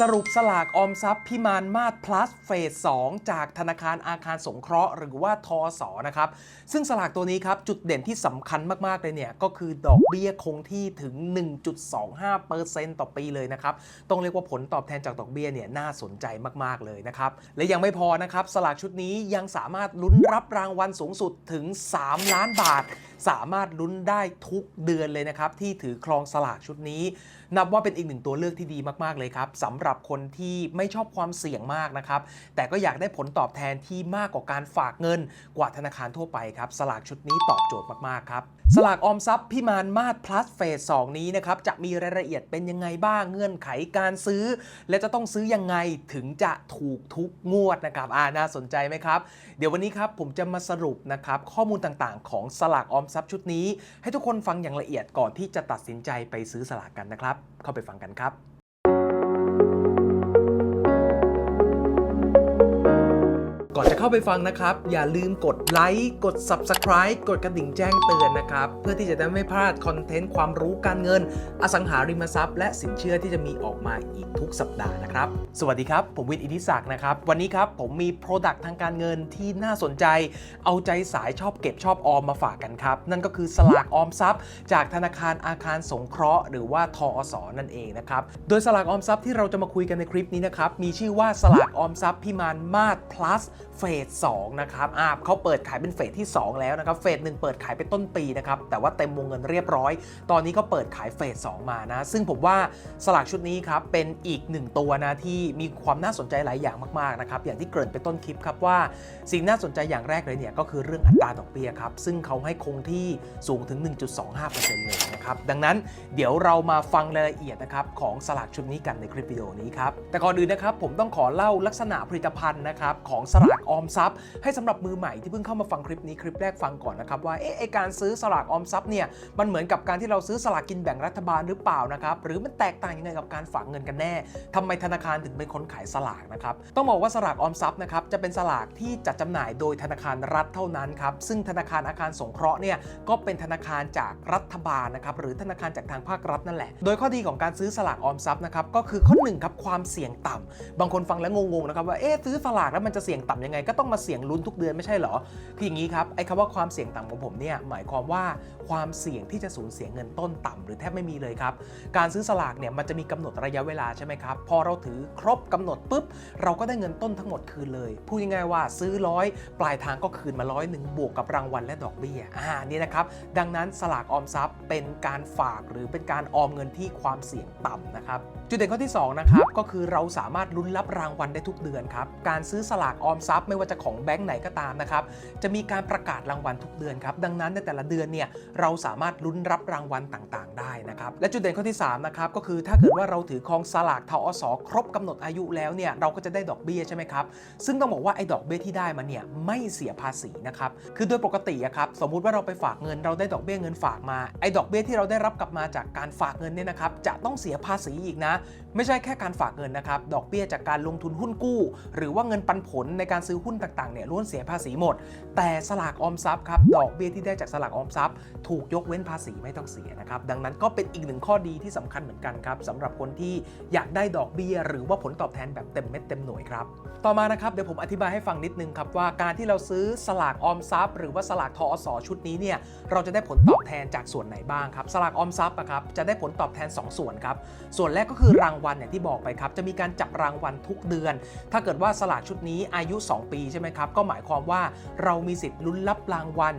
สรุปสลากออมทรัพย์พิมานมาศ plus เฟส 2 จากธนาคารอาคารสงเคราะห์หรือว่าทอสอนะครับ ซึ่งสลากตัวนี้ครับ จุดเด่นที่สำคัญมากๆเลยเนี่ย ก็คือดอกเบี้ยคงที่ถึง 1.25%ต่อปีเลยนะครับ ต้องเรียกว่าผลตอบแทนจากดอกเบี้ยเนี่ยน่าสนใจมากๆเลยนะครับ และยังไม่พอนะครับ สลากชุดนี้ยังสามารถลุ้นรับรางวัลสูงสุดถึง 3 ล้านบาทสามารถลุ้นได้ทุกเดือนเลยนะครับ ที่ถือครองสลากชุดนี้ นับว่าเป็นอีกหนึ่งตัวเลือกที่ดีมากๆเลยครับสำหรับคนที่ไม่ชอบความเสี่ยงมากนะครับ แต่ก็อยากได้ผลตอบแทนที่มากกว่าการฝากเงินกว่าธนาคารทั่วไปครับ สลากชุดนี้ตอบโจทย์มากๆครับสลากออมทรัพย์พิมานมาศ plus เฟส2นี้นะครับจะมีรายละเอียดเป็นยังไงบ้างเงื่อนไขการซื้อ และจะต้องซื้อยังไงถึงจะถูกทุกงวดนะครับอ่าน่าสนใจไหมครับ เดี๋ยววันนี้ครับผมจะมาสรุปนะครับข้อมูลต่างๆ ของสลากออมทรัพย์ชุดนี้ ให้ทุกคนฟังอย่างละเอียดก่อนที่จะตัดสินใจไปซื้อสลากกันนะครับ เข้าไปฟังกันครับก่อน เข้าไปฟังนะครับ อย่าลืมกดไลค์กด Subscribe กดกระดิ่งแจ้งเตือนนะครับ เพื่อที่จะได้ไม่พลาดคอนเทนต์ความรู้การเงิน อสังหาริมทรัพย์ และสินเชื่อที่จะมีออกมาอีกทุกสัปดาห์นะครับ สวัสดีครับ ผมวินอิทธิศักดิ์นะครับ วันนี้ครับผมมี Product ทางการเงินที่น่าสนใจ เอาใจสายชอบเก็บชอบออมมาฝากกันครับ นั่นก็คือสลากออมทรัพย์ จากธนาคารอาคารสงเคราะห์ หรือว่าทอสนั่นเองนะครับ โดยสลากออมทรัพย์ที่เราจะมาคุยกันในคลิปนี้นะครับมีชื่อว่าสลากออมทรัพย์พิมานมาศ plus เฟส2นะครับอ่าเขาเปิดขายเป็นเฟสที่ 2 แล้วนะครับ เฟสหนึ่งเปิดขายไปต้นปีนะครับ แต่ว่าเต็มวงเงินเรียบร้อย ตอนนี้ก็เปิดขายเฟส2มานะ ซึ่งผมว่าสลากชุดนี้ครับ เป็นอีกหนึ่งตัวนะที่มีความน่าสนใจหลายอย่างมากๆนะครับ อย่างที่เกริ่นไปต้นคลิปครับว่า สิ่งน่าสนใจอย่างแรกเลยเนี่ยก็คือเรื่องอัตราดอกเบี้ยครับ ซึ่งเขาให้คงที่สูงถึง 1.25%เลยนะครับ ดังนั้นเดี๋ยวเรามาฟังรายละเอียดนะครับของสลากชุดนี้กันในคลิปวิดีโอนี้ครับ แต่ก่อนอื่นนะครับผมต้องขอเล่าลักษณะผลิตภัณฑ์นะครับของสลากออมทรัพย์ให้สำหรับมือใหม่ที่เพิ่งเข้ามาฟังคลิปนี้คลิปแรกฟังก่อนนะครับว่าเอ๊ะการซื้อสลากออมทรัพย์เนี่ยมันเหมือนกับการที่เราซื้อสลากกินแบ่งรัฐบาลหรือเปล่านะครับหรือมันแตกต่างยังไงกับการฝากเงินกันแน่ทำไมธนาคารถึงเป็นคนขายสลากนะครับต้องบอกว่าสลากออมทรัพย์นะครับจะเป็นสลากที่จัดจำหน่ายโดยธนาคารรัฐเท่านั้นครับซึ่งธนาคารอาคารสงเคราะห์เนี่ยก็เป็นธนาคารจากรัฐบาลนะครับหรือธนาคารจากทางภาครัฐนั่นแหละ โดยข้อดีของการซื้อสลากออมทรัพย์นะครับก็คือข้อหนึ่งครับความเสี่ยงต่ำบางคนฟังแล้วงงๆนะครับว่าเอ๊ะซื้อสลากแล้วมันจะเสี่ยงต่ำยังไงก็ต้องมาเสี่ยงลุ้นทุกเดือนไม่ใช่เหรอ คืออย่างนี้ครับไอ้คำว่าความเสี่ยงต่ำของผมเนี่ยหมายความว่าความเสี่ยงที่จะสูญเสียเงินต้นต่ำหรือแทบไม่มีเลยครับ การซื้อสลากเนี่ยมันจะมีกำหนดระยะเวลาใช่ไหมครับ พอเราถือครบกำหนดปุ๊บ เราก็ได้เงินต้นทั้งหมดคืนเลย พูดง่ายๆว่าซื้อร้อยปลายทางก็คืนมาร้อยหนึ่งบวกกับรางวัลและดอกเบี้ย อ่า นี่นะครับ ดังนั้นสลากออมทรัพย์เป็นการฝากหรือเป็นการออมเงินที่ความเสี่ยงต่ำนะครับ จุดเด่นข้อที่2นะครับ ก็คือเราสามารถลุ้นรับรางวัลได้ทุกเดือนครับ การซื้อสลากออมทรัพย์ไม่ว่าจะของแบงก์ไหนก็ตามนะครับ จะมีการประกาศรางวัลทุกเดือนครับ ดังนั้นในแต่ละเดือนเนี่ยเราสามารถลุ้นรับรางวัลต่างๆ ได้นะครับ และจุดเด่นข้อที่3นะครับก็คือถ้าเกิดว่าเราถือครองสลากทอสครบกำหนดอายุแล้วเนี่ยเราก็จะได้ดอกเบี้ยใช่ไหมครับ ซึ่งต้องบอกว่าไอ้ดอกเบี้ยที่ได้มาเนี่ยไม่เสียภาษีนะครับ คือโดยปกติอะครับสมมุติว่าเราไปฝากเงินเราได้ดอกเบี้ยเงินฝากมาไอ้ดอกเบี้ยที่เราได้รับกลับมาจากการฝากเงินเนี่ยนะครับจะต้องเสียภาษีอีกนะ ไม่ใช่แค่การฝากเงินนะครับดอกเบี้ยจากการลงทุนหุ้นกู้ หรือว่าเงินปันผลในการซื้อหุ้นต่างๆเนี่ยล้วนเสียภาษีหมด แต่สลากออมทรัพย์ครับดอกเบี้ยที่ได้จากสลากออมทรัพย์ ถูกยกเว้นภาษีไม่ต้องเสียนะครับดังนั้นก็เป็นอีกหนึ่งข้อดีที่สำคัญเหมือนกันครับสำหรับคนที่อยากได้ดอกเบี้ย หรือว่าผลตอบแทนแบบเต็มเม็ดเต็มหน่วยครับต่อมานะครับเดี๋ยวผมอธิบายให้ฟังนิดนึงครับว่าการที่เราซื้อสลากออมทรัพย์ หรือว่าสลากทอสชุดนี้เนี่ยเราจะได้ผลตอบแทนจากส่วนไหนบ้างครับสลากออมทรัพย์ครับจะได้ผลตอบแทน 2 ส่วนครับส่วนแรกก็คือรางวัลอย่างที่บอกไปครับจะมีการจับรางวัลทุกเดือน ถ้าเกิดว่าสลากชุดนี้อายุ 2 ปีใช่ไหมครับ ก็หมายความว่าเรามีสิทธิ์ลุ้นรับรางวัล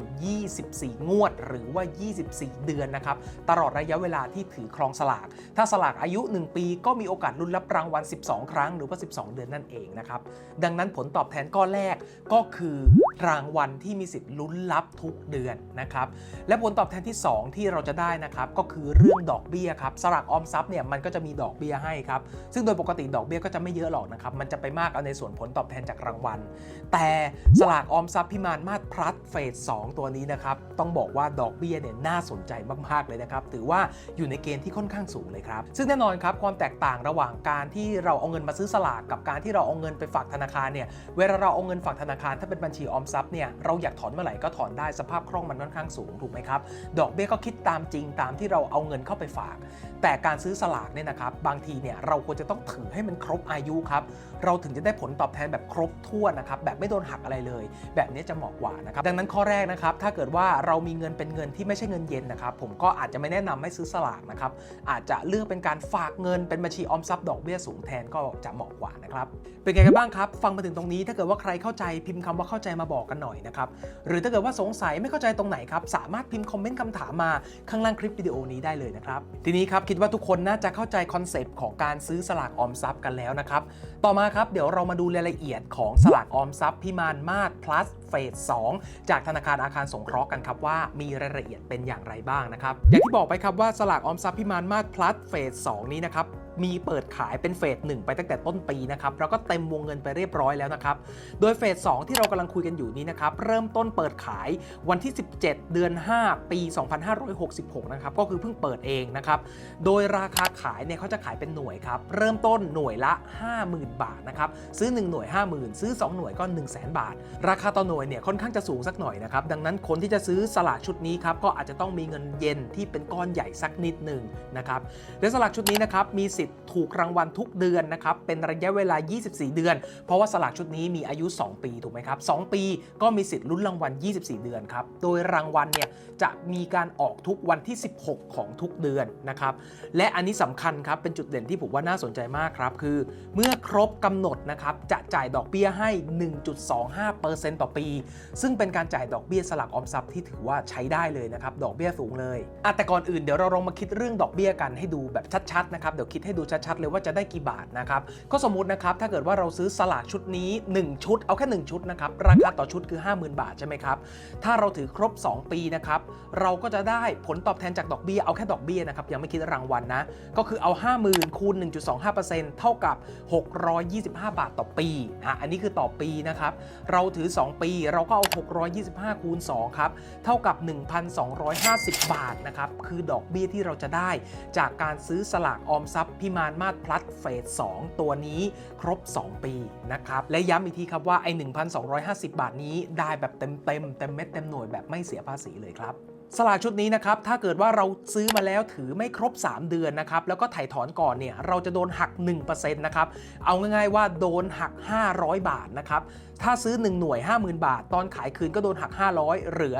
24 งวด หรือว่า 24 เดือนนะครับ ตลอดระยะเวลาที่ถือครองสลาก ถ้าสลากอายุ 1 ปีก็มีโอกาสลุ้นรับรางวัล 12 ครั้งหรือว่า 12 เดือนนั่นเองนะครับ ดังนั้นผลตอบแทนก้อนแรกก็คือรางวัลที่มีสิทธิ์ลุ้นรับทุกเดือนนะครับ และผลตอบแทนที่ 2 ที่เราจะได้นะครับก็คือเรื่องดอกเบี้ยครับสลากออมทรัพย์เนี่ยมันก็จะมีดอกเบี้ยให้ครับซึ่งโดยปกติดอกเบี้ยก็จะไม่เยอะหรอกนะครับมันจะไปมากเอาในส่วนผลตอบแทนจากรางวัลแต่สลากออมทรัพย์พิมานมาศพลัสเฟส 2 ตัวนี้นะครับ ต้องบอกว่าดอกเบี้ยเนี่ยน่าสนใจมาก ๆ เลยนะครับ ถือว่าอยู่ในเกณฑ์ที่ค่อนข้างสูงเลยครับ ซึ่งแน่นอนครับ ความแตกต่างระหว่างการที่เราเอาเงินมาซื้อสลากกับการที่เราเอาเงินไปฝากธนาคารเนี่ยเวลาเราเอาเงินฝากธนาคารถ้าเป็นบัญชีออมทรัพย์เนี่ยเราอยากถอนเมื่อไหร่ก็ถอนได้สภาพคล่องมันค่อนข้างสูงถูกไหมครับดอกเบี้ยก็คิดตามจริงตามที่เราเอาเงินเข้าไปฝาก แต่การซื้อสลากเนี่ยนะครับบางทีเนี่ยเราควรจะต้องถือให้มันครบอายุครับเราถึงจะได้ผลตอบแทนแบบครบถ้วนนะครับแบบไม่โดนหักอะไรเลย แบบนี้จะเหมาะกว่านะครับดังนั้นข้อแรกนะครับถ้าเกิดว่าเรามีเงินเป็นเงินที่ไม่ใช่เงินเย็นนะครับผมก็อาจจะไม่แนะนำให้ซื้อสลากนะครับอาจจะเลือกเป็นการฝากเงินเป็นบัญชีออมทรัพย์ดอกเบี้ยสูงแทนก็จะเหมาะกว่านะครับเป็นไงกันบ้างครับ ฟังมาถึงตรงนี้ถ้าเกิดว่าใครเข้าใจพิมพ์คำว่าเข้าใจมาบอกกันหน่อยนะครับหรือถ้าเกิดว่าสงสัยไม่เข้าใจตรงไหนครับสามารถพิมพ์คอมเมนต์คำถามมาข้างล่างคลิปวิดีโอนี้ได้เลยนะครับทีนี้ครับคิดว่าทุกคนน่าจะเข้าใจคอนเซปต์ของการซื้อสลากออมทรัพย์กันแล้วนะครับต่อมาครับเดี๋ยวเรามาดูรายละเอียดของสลากออมมทรัพย์พิมานมาศ plus เฟส2จากธนาคารอาคารสงเคราะห์กันครับว่ามีรายละเอียดเป็นอย่างไรบ้างนะครับ อย่างที่บอกไปครับว่าสลากออมทรัพย์พิมานมาศ plus เฟส2นี้นะครับ มีเปิดขายเป็นเฟส1ไปตั้งแต่ต้นปีนะครับแล้วก็เต็มวงเงินไปเรียบร้อยแล้วนะครับ โดยเฟส2ที่เรากำลังคุยกันอยู่นี้นะครับ เริ่มต้นเปิดขายวันที่ 17 เดือน 5 ปี 2566 นะครับ ก็คือเพิ่งเปิดเองนะครับ โดยราคาขายเนี่ยเขาจะขายเป็นหน่วยครับ เริ่มต้นหน่วยละ 50,000 บาทนะครับ ซื้อ 1 หน่วย 50,000 ซื้อ 2 หน่วยก็ 1 0 0 0 0 0บาท ราคาต่อหน่วยเนี่ยค่อนข้างจะสูงสักหน่อยนะครับ ดังนั้นคนที่จะซื้อสลากชุดนี้ครับก็อาจจะต้องมีเงินเย็นที่เป็นก้อนใหญ่สักนิดหนึ่งนะครับและสลากชุดนี้นะครับมีสิทธิถูกรางวัลทุกเดือนนะครับ เป็นระยะเวลา 24 เดือน เพราะว่าสลากชุดนี้มีอายุ 2 ปีถูกไหมครับ 2 ปีก็มีสิทธิ์ลุ้นรางวัล 24 เดือนครับ โดยรางวัลเนี่ยจะมีการออกทุกวันที่ 16 ของทุกเดือนนะครับ และอันนี้สำคัญครับเป็นจุดเด่นที่ผมว่าน่าสนใจมากครับ คือเมื่อครบกำหนดนะครับจะจ่ายดอกเบี้ยให้ 1.25%ต่อปี ซึ่งเป็นการจ่ายดอกเบี้ยสลากออมทรัพย์ที่ถือว่าใช้ได้เลยนะครับดอกเบี้ยสูงเลยอะแต่ก่อนอื่นเดี๋ยวเราลองมาคิดเรื่องดอกเบี้ยกันให้ดูแบบชัดๆนะครับเดี๋ยวคิดให้ดูชัดๆเลยว่าจะได้กี่บาทนะครับ ก็สมมตินะครับถ้าเกิดว่าเราซื้อสลากชุดนี้ 1 ชุด เอาแค่ 1 ชุดนะครับ ราคาต่อชุดคือ 50,000 บาทใช่ไหมครับ ถ้าเราถือครบ 2 ปีนะครับ เราก็จะได้ผลตอบแทนจากดอกเบี้ย เอาแค่ดอกเบี้ยนะครับ ยังไม่คิดรางวัลนะ ก็คือเอา 50,000คูณ1.25%เท่ากับ 625 บาทต่อปีอะอันนี้คือต่อปีนะครับ เราถือ 2 ปีเราก็เอา 625คูณ2ครับ เท่ากับ 1,250 บาทนะครับ คือดอกเบี้ยที่เราจะได้จากการซื้อสลากออมทรัพย์พิมานมาศพลัสเฟส 2 ตัวนี้ครบ 2 ปีนะครับ และย้ำอีกทีครับว่าไอ้ 1,250 บาทนี้ได้แบบเต็มเต็มเต็มเม็ดเต็มหน่วยแบบไม่เสียภาษีเลยครับ สลากชุดนี้นะครับ ถ้าเกิดว่าเราซื้อมาแล้วถือไม่ครบ 3 เดือนนะครับ แล้วก็ถ่ายถอนก่อนเนี่ย เราจะโดนหัก 1%นะครับ เอาง่ายๆว่าโดนหัก 500 บาทนะครับ ถ้าซื้อ 1 หน่วย 50,000 บาท ตอนขายคืนก็โดนหัก 500 เหลือ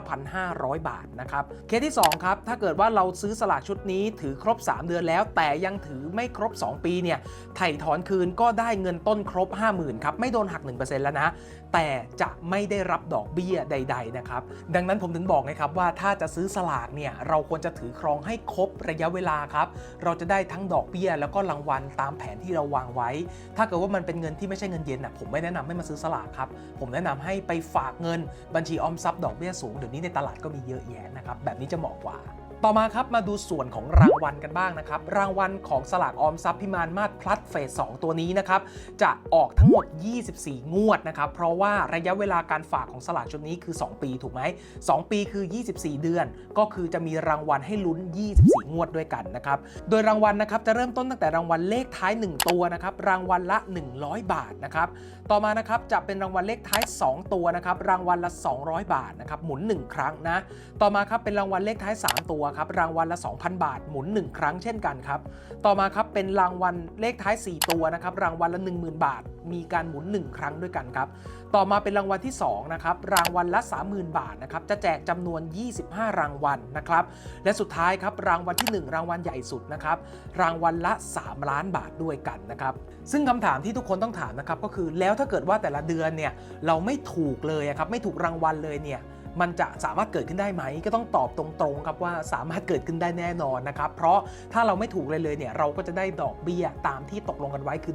49,500 บาทนะครับ เคสที่ 2 ครับ ถ้าเกิดว่าเราซื้อสลากชุดนี้ถือครบ 3 เดือนแล้ว แต่ยังถือไม่ครบ 2 ปีเนี่ย ถ่ายถอนคืนก็ได้เงินต้นครบ 50,000 ครับ ไม่โดนหัก 1%แล้วนะ แต่จะไม่ได้รับดอกเบี้ยใด ๆ นะครับ ดังนั้นผมถึงบอกไงครับว่าถ้าจะซื้อสลากเนี่ยเราควรจะถือครองให้ครบระยะเวลาครับ เราจะได้ทั้งดอกเบี้ย แล้วก็รางวัลตามแผนที่เราวางไว้ ถ้าเกิดว่ามันเป็นเงินที่ไม่ใช่เงินเย็นอะผมไม่แนะนำให้มาซื้อสลากครับ ผมแนะนำให้ไปฝากเงินบัญชีออมทรัพย์ดอกเบี้ยสูงเดี๋ยวนี้ในตลาดก็มีเยอะแยะนะครับแบบนี้จะเหมาะกว่า ต่อมาครับมาดูส่วนของรางวัลกันบ้างนะครับ รางวัลของสลากออมทรัพย์พิมานมาศพลัสเฟส 2 ตัวนี้นะครับ จะออกทั้งหมด 24 งวดนะครับ เพราะว่าระยะเวลาการฝากของสลากชุดนี้คือ 2 ปีถูกไหม 2 ปีคือ 24 เดือน ก็คือจะมีรางวัลให้ลุ้น 24 งวดด้วยกันนะครับ โดยรางวัลนะครับจะเริ่มต้นตั้งแต่รางวัลเลขท้าย 1 ตัวนะครับ รางวัลละ 100 บาทนะครับ ต่อมานะครับจะเป็นรางวัลเลขท้าย 2 ตัวนะครับ รางวัลละ 200 บาทนะครับ หมุน 1 ครั้งนะ ต่อมาครับเป็นรางวัลเลขท้าย 3 ตัวครับรางวัลละ 2,000 บาทหมุน 1 ครั้งเช่นกันครับ ต่อมาครับเป็นรางวัลเลขท้าย 4 ตัวนะครับรางวัลละ 10,000 บาท มีการหมุน 1 ครั้งด้วยกันครับ ต่อมาเป็นรางวัลที่2นะครับรางวัลละ 30,000 บาทนะครับจะแจกจำนวน 25 รางวัลนะครับและสุดท้ายครับรางวัลที่ 1 รางวัลใหญ่สุดนะครับรางวัลละ 3 ล้านบาทด้วยกันนะครับซึ่งคำถามที่ทุกคนต้องถามนะครับก็คือแล้วถ้าเกิดว่าแต่ละเดือนเนี่ยเราไม่ถูกเลยครับไม่ถูกรางวัลเลยเนี่ย มันจะสามารถเกิดขึ้นได้ไหม ก็ต้องตอบตรงๆครับว่าสามารถเกิดขึ้นได้แน่นอนนะครับ เพราะถ้าเราไม่ถูกเลยเลยเนี่ยเราก็จะได้ดอกเบี้ยตามที่ตกลงกันไว้คือ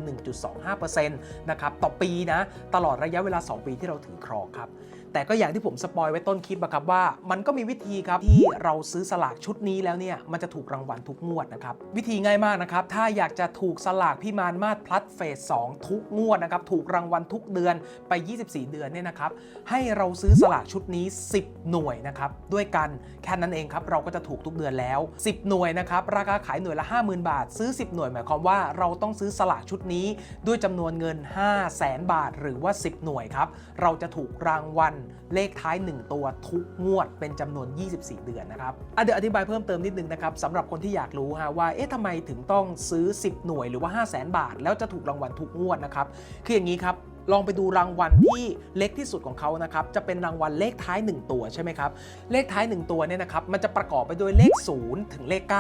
1.25%นะครับต่อปีนะตลอดระยะเวลา 2 ปีที่เราถือครองครับ แต่ก็อย่างที่ผมสปอยไว้ต้นคลิปอะครับว่า มันก็มีวิธีครับที่เราซื้อสลากชุดนี้แล้วเนี่ยมันจะถูกรางวัลทุกงวดนะครับวิธีง่ายมากนะครับถ้าอยากจะถูกสลากพี่มานมาศพลัสเฟส2ทุกงวดนะครับถูกรางวัลทุกเดือนไป 24 เดือนเนี่ยนะครับให้เราซื้อสลากชุดนี้ 10 หน่วยนะครับด้วยกันแค่นั้นเองครับเราก็จะถูกทุกเดือนแล้ว 10 หน่วยนะครับราคาขายหน่วยละ 50,000 บาท ซื้อ 10 หน่วยหมายความว่าเราต้องซื้อสลากชุดนี้ ด้วยจำนวนเงิน 5 0 0แสนบาท หรือว่า 10 หน่วยครับเราจะถูกรางวัลเลขท้าย 1 ตัวทุกงวดเป็นจำนวน 24 เดือนนะครับอะเดี๋ยวอธิบายเพิ่มเติมนิดนึงนะครับสำหรับคนที่อยากรู้ฮะว่าเอ๊ะทำไมถึงต้องซื้อ 10 หน่วยหรือว่า 5 0 0 0 0 0 บาท แล้วจะถูกรางวัลทุกงวดนะครับคืออย่างนี้ครับ ลองไปดูรางวัลที่เล็กที่สุดของเขานะครับ จะเป็นรางวัลเลขท้าย 1 ตัวใช่ไหมครับ เลขท้าย 1 ตัวเนี่ยนะครับ มันจะประกอบไปด้วยเลข 0 ถึงเลข 9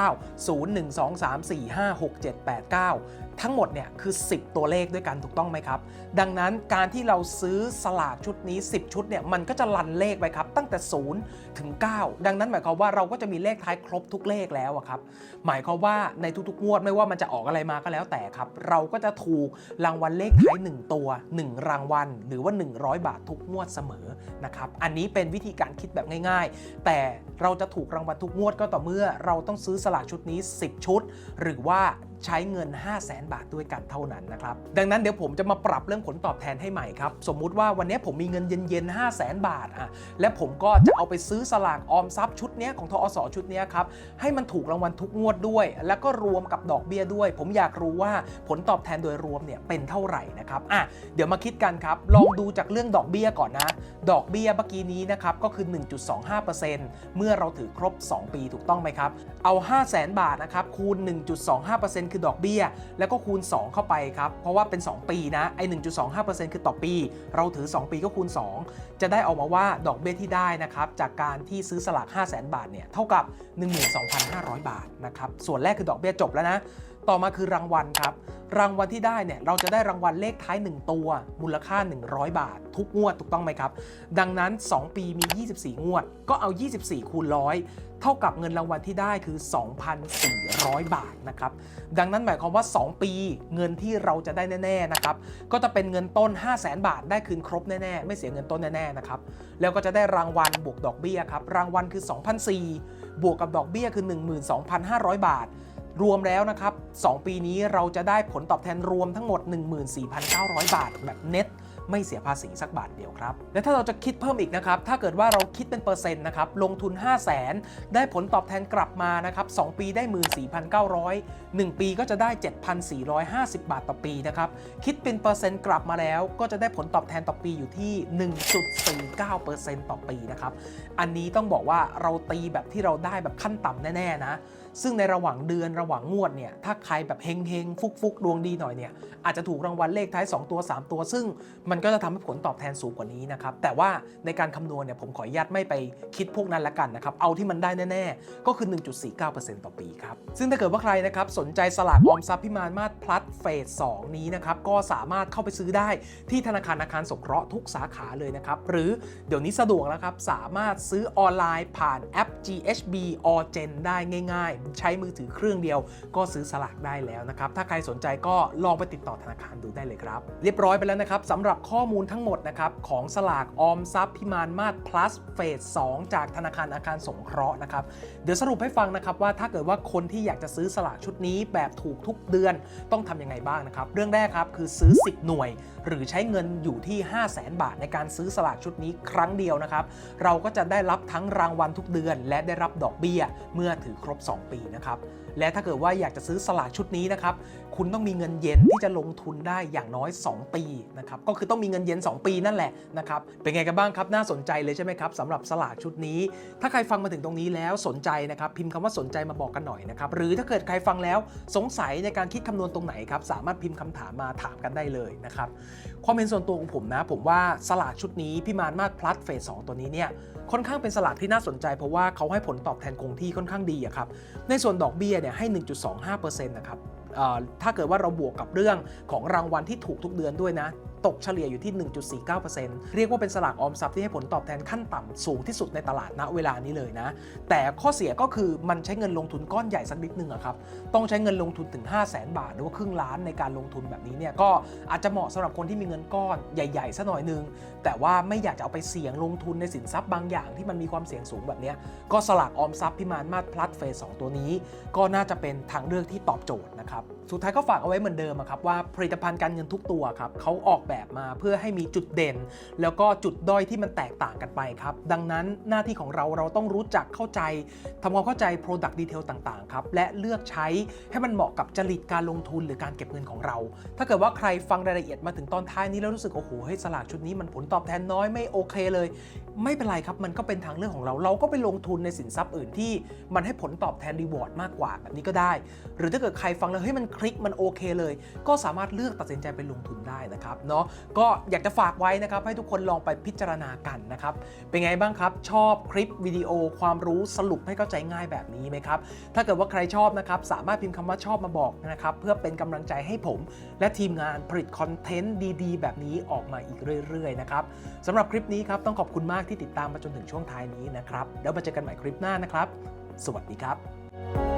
0 1 2 3 4 5 6 7 8 9 ทั้งหมดเนี่ยคือ 10 ตัวเลขด้วยกันถูกต้องไหมครับ ดังนั้นการที่เราซื้อสลากชุดนี้ 10 ชุดเนี่ย มันก็จะลันเลขไปครับ ตั้งแต่ 0 ถึง 9 ดังนั้นหมายความว่าเราก็จะมีเลขท้ายครบทุกเลขแล้วครับ หมายความว่าในทุกๆงวดไม่ว่ามันจะออกอะไรมาก็แล้วแต่ครับ เราก็จะถูกรางวัลเลขท้าย 1 ตัว 1รางวัล หรือว่า 100 บาททุกงวดเสมอนะครับอันนี้เป็นวิธีการคิดแบบง่ายๆ แต่เราจะถูกรางวัลทุกงวดก็ต่อเมื่อเราต้องซื้อสลากชุดนี้ 10 ชุด หรือว่า ใช้เงิน 5 0 0แสนบาทด้วยกันเท่านั้นนะครับ ดังนั้นเดี๋ยวผมจะมาปรับเรื่องผลตอบแทนให้ใหม่ครับ สมมุติว่าวันนี้ผมมีเงินเย็นๆ 5 0 0แสนบาทอะและผมก็จะเอาไปซื้อสลากออมทรัพย์ชุดนี้ของทอสชุดนี้ครับ ให้มันถูกรางวัลทุกงวดด้วย แล้วก็รวมกับดอกเบี้ยด้วย ผมอยากรู้ว่าผลตอบแทนโดยรวมเนี่ยเป็นเท่าไหร่นะครับอะเดี๋ยวมาคิดกันครับ ลองดูจากเรื่องดอกเบี้ยก่อนนะ ดอกเบี้ยเมื่อกี้นี้นะครับก็คือ 1.25%เมื่อเราถือครบ 2 ปีถูกต้องไหมครับเอา 5 0 0แสนบาทนะครับคูณ 1.25%คือดอกเบี้ย แล้วก็คูณ 2 เข้าไปครับ เพราะว่าเป็น 2 ปีนะไอ้1.25%คือต่อปี เราถือ 2 ปีก็คูณ 2 จะได้ออกมาว่าดอกเบี้ยที่ได้นะครับจากการที่ซื้อสลาก 5 0 0แสนบาทเนี่ยเท่ากับ 12,500 บาทนะครับส่วนแรกคือดอกเบี้ยจบแล้วนะ ต่อมาคือรางวัลครับ รางวัลที่ได้เนี่ยเราจะได้รางวัลเลขท้าย 1 ตัว มูลค่า 100 บาท ทุกงวดถูกต้องไหมครับ ดังนั้น 2 ปีมี 24 งวด ก็เอา 24 คูณร้อยเท่ากับเงินรางวัลที่ได้คือ 2,400 บาทนะครับ ดังนั้นหมายความว่า 2 ปีเงินที่เราจะได้แน่ๆนะครับ ก็จะเป็นเงินต้น 5 0 0 0 0 0บาทได้คืนครบแน่ๆ ไม่เสียเงินต้นแน่ๆนะครับ แล้วก็จะได้รางวัลบวกดอกเบี้ยครับ รางวัลคือ 2,400 บวกกับดอกเบี้ยคือ 12,500 บาท รวมแล้วนะครับ 2 ปีนี้เราจะได้ผลตอบแทนรวมทั้งหมด 14,900 บาท แบบเน็ตไม่เสียภาษีสักบาทเดียวครับ และถ้าเราจะคิดเพิ่มอีกนะครับ ถ้าเกิดว่าเราคิดเป็นเปอร์เซ็นต์นะครับ ลงทุน 5 0 0แสนได้ผลตอบแทนกลับมานะครับ 2 ปีได้ 14,900 1 ปีก็จะได้ 7,450 บาทต่อปีนะครับ คิดเป็นเปอร์เซ็นต์กลับมาแล้ว ก็จะได้ผลตอบแทนต่อปีอยู่ที่ 1.49%ต่อปีนะครับ อันนี้ต้องบอกว่าเราตีแบบที่เราได้แบบขั้นต่ำแน่ๆนะ ซึ่งในระหว่างเดือนระหว่างงวดเนี่ยถ้าใครแบบเฮงเฮงฟุกฟุกดวงดีหน่อยเนี่ยอาจจะถูกรางวัลเลขท้าย 2 ตัว 3 ตัว ซึ่งมันก็จะทำให้ผลตอบแทนสูงกว่านี้นะครับแต่ว่าในการคำนวณเนี่ยผมขออนุญาตไม่ไปคิดพวกนั้นละกันนะครับเอาที่มันได้แน่ ๆ ก็คือ 1.49%ต่อปีครับซึ่งถ้าเกิดว่าใครนะครับสนใจสลากออมทรัพย์พิมานมาศพลัสเฟส2นี้นะครับก็สามารถเข้าไปซื้อได้ที่ธนาคารอาคารสงเคราะห์ทุกสาขาเลยนะครับหรือเดี๋ยวนี้สะดวกแล้วครับสามารถซื้อออนไลน์ผ่านแอป GHB Orgen ได้ง่าย ๆใช้มือถือเครื่องเดียว ก็ซื้อสลากได้แล้วนะครับ ถ้าใครสนใจก็ลองไปติดต่อธนาคารดูได้เลยครับ เรียบร้อยไปแล้วนะครับสำหรับข้อมูลทั้งหมดนะครับของสลากออมทรัพย์พิมานมาศ plus เฟส2จากธนาคารอาคารสงเคราะห์นะครับ เดี๋ยวสรุปให้ฟังนะครับว่าถ้าเกิดว่าคนที่อยากจะซื้อสลากชุดนี้แบบถูกทุกเดือนต้องทำยังไงบ้างนะครับ เรื่องแรกครับคือซื้อ 10 หน่วย หรือใช้เงินอยู่ที่ 5 0 0แสนบาทในการซื้อสลากชุดนี้ครั้งเดียวนะครับ เราก็จะได้รับทั้งรางวัลทุกเดือน และได้รับดอกเบี้ยเมื่อถือครบ 2 ปีนะครับ และถ้าเกิดว่าอยากจะซื้อสลากชุดนี้นะครับ คุณต้องมีเงินเย็นที่จะลงทุนได้อย่างน้อย 2 ปีนะครับก็คือต้องมีเงินเย็น 2 ปีนั่นแหละนะครับเป็นไงกันบ้างครับน่าสนใจเลยใช่ไหมครับสำหรับสลากชุดนี้ ถ้าใครฟังมาถึงตรงนี้แล้วสนใจนะครับพิมพ์คำว่าสนใจมาบอกกันหน่อยนะครับหรือถ้าเกิดใครฟังแล้วสงสัยในการคิดคำนวณตรงไหนครับสามารถพิมพ์คำถามมาถามกันได้เลยนะครับความเห็นส่วนตัวของผมนะผมว่าสลากชุดนี้พี่มานมาศพลัสเฟส2ตัวนี้เนี่ยค่อนข้างเป็นสลากที่น่าสนใจ เพราะว่าเขาให้ผลตอบแทนคงที่ค่อนข้างดีอะครับในส่วนดอกเบี้ยเนี่ยให้ 1.25%นะครับเอ่อ ถ้าเกิดว่าเราบวกกับเรื่องของรางวัลที่ถูกทุกเดือนด้วยนะ ตกเฉลี่ยอยู่ที่ 1.49%เรียกว่าเป็นสลากออมทรัพย์ที่ให้ผลตอบแทนขั้นต่ำสูงที่สุดในตลาดณเวลานี้เลยนะ แต่ข้อเสียก็คือมันใช้เงินลงทุนก้อนใหญ่สักนิดนึงอะครับ ต้องใช้เงินลงทุนถึง 5 0 0แสนบาท หรือว่าครึ่งล้านในการลงทุนแบบนี้เนี่ยก็อาจจะเหมาะสำหรับคนที่มีเงินก้อนใหญ่ๆสัหน่อยนึง แต่ว่าไม่อยากจะเอาไปเสี่ยงลงทุนในสินทรัพย์บางอย่างที่มันมีความเสี่ยงสูงแบบเนี้ยก็สลากออมทรัพย์พิมานมาศพลัสเฟส2ตัวนี้ ก็น่าจะเป็นทางเลือกที่ตอบโจทย์นะครับสุดท้ายก็ฝากเอาไว้เหมือนเดิมครับว่าผลิตภัณฑ์การเงินทุกตัวครับเขาออกแบบแบบมาเพื่อให้มีจุดเด่น แล้วก็จุดด้อยที่มันแตกต่างกันไปครับ ดังนั้นหน้าที่ของเราเราต้องรู้จักเข้าใจทำความเข้าใจ Product Detail ต่างๆครับและเลือกใช้ให้มันเหมาะกับจริตการลงทุนหรือการเก็บเงินของเรา ถ้าเกิดว่าใครฟังรายละเอียดมาถึงตอนท้ายนี้แล้วรู้สึกโอ้โหเฮ้ยสลากชุดนี้มันผลตอบแทนน้อยไม่โอเคเลย ไม่เป็นไรครับมันก็เป็นทางเลือกของเรา เราก็ไปลงทุนในสินทรัพย์อื่นที่มันให้ผลตอบแทนรีวอร์ดมากกว่าแบบนี้ก็ได้ หรือถ้าเกิดใครฟังแล้วเฮ้ยมันคลิกมันโอเคเลย ก็สามารถเลือกตัดสินใจไปลงทุนได้นะครับเนาะก็อยากจะฝากไว้นะครับให้ทุกคนลองไปพิจารณากันนะครับเป็นไงบ้างครับ ชอบคลิปวิดีโอความรู้สรุปให้เข้าใจง่ายแบบนี้ไหมครับถ้าเกิดว่าใครชอบนะครับสามารถพิมพ์คำว่าชอบมาบอกนะครับเพื่อเป็นกำลังใจให้ผม และทีมงานผลิตคอนเทนต์ดีๆ แบบนี้ออกมาอีกเรื่อยๆนะครับสำหรับคลิปนี้ครับต้องขอบคุณมากที่ติดตามมาจนถึงช่วงท้ายนี้นะครับแล้วมาเจอกันใหม่คลิปหน้านะครับ สวัสดีครับ